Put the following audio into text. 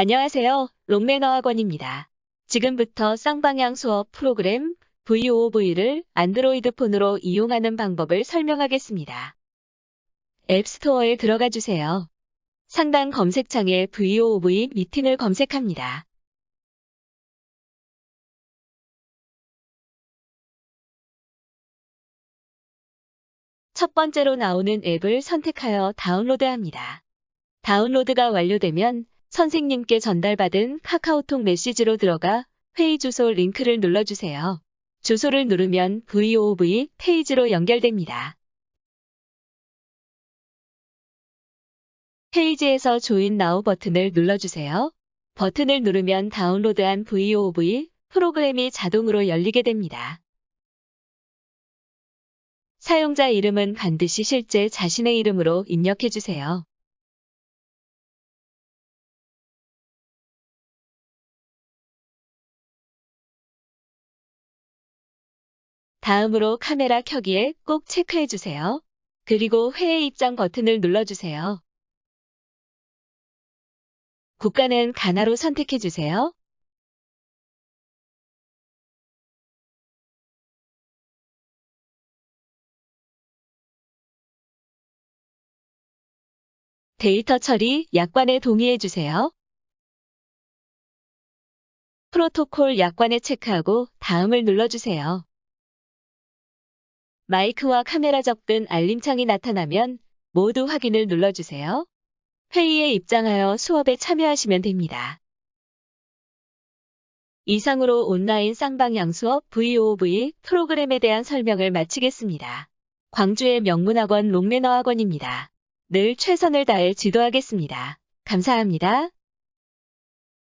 안녕하세요. 롱매너 학원입니다. 지금부터 쌍방향 수업 프로그램 VOV를 안드로이드 폰으로 이용하는 방법을 설명하겠습니다. 앱스토어에 들어가 주세요. 상단 검색창에 VOV 미팅을 검색합니다. 첫 번째로 나오는 앱을 선택하여 다운로드합니다. 다운로드가 완료되면 선생님께 전달받은 카카오톡 메시지로 들어가 회의 주소 링크를 눌러주세요. 주소를 누르면 VOV 페이지로 연결됩니다. 페이지에서 조인 나우 버튼을 눌러주세요. 버튼을 누르면 다운로드한 VOV 프로그램이 자동으로 열리게 됩니다. 사용자 이름은 반드시 실제 자신의 이름으로 입력해 주세요. 다음으로 카메라 켜기에 꼭 체크해 주세요. 그리고 회의 입장 버튼을 눌러주세요. 국가는 가나로 선택해 주세요. 데이터 처리 약관에 동의해 주세요. 프로토콜 약관에 체크하고 다음을 눌러주세요. 마이크와 카메라 접근 알림창이 나타나면 모두 확인을 눌러주세요. 회의에 입장하여 수업에 참여하시면 됩니다. 이상으로 온라인 쌍방향 수업 VOV 프로그램에 대한 설명을 마치겠습니다. 광주의 명문학원 롱매너 학원입니다. 늘 최선을 다해 지도하겠습니다. 감사합니다.